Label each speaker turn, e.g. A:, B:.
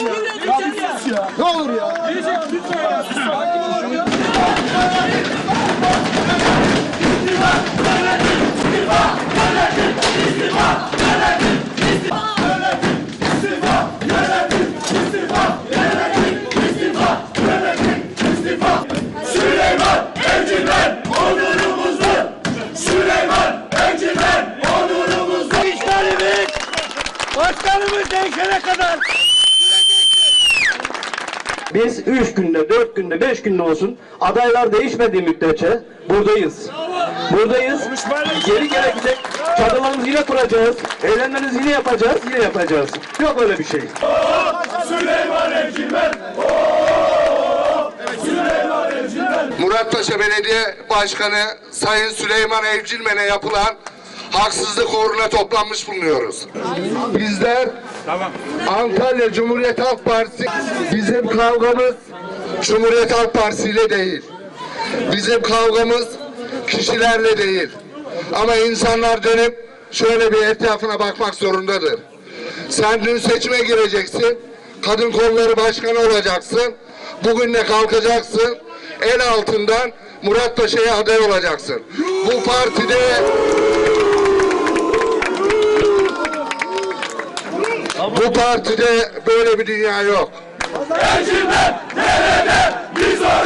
A: sus ya. Ya bir sus ya. Ne olur ya. Diyecek lütfen ya. Sakin olun ya. Başkanımız değişene kadar biz üç günde, dört günde, beş günde olsun adaylar değişmediği müddetçe buradayız. Buradayız. Geri gerekecek. Çadırlarımızı yine kuracağız. Eğlenmenizi yine yapacağız. Yine yapacağız. Yok öyle bir şey.
B: Muratpaşa Belediye Başkanı Sayın Süleyman Evcilmen'e yapılan haksızlık uğruna toplanmış bulunuyoruz. Bizler Antalya Cumhuriyet Halk Partisi bizim kavgamız Cumhuriyet Halk Partisi ile değil. Bizim kavgamız kişilerle değil. Ama insanlar dönüp şöyle bir etrafına bakmak zorundadır. Sen dün seçime gireceksin. Kadın kolları başkanı olacaksın. Bugün de kalkacaksın. El altından Murat Paşa'ya aday olacaksın. Bu partide bu partide böyle bir dünya yok. Biz oradayız.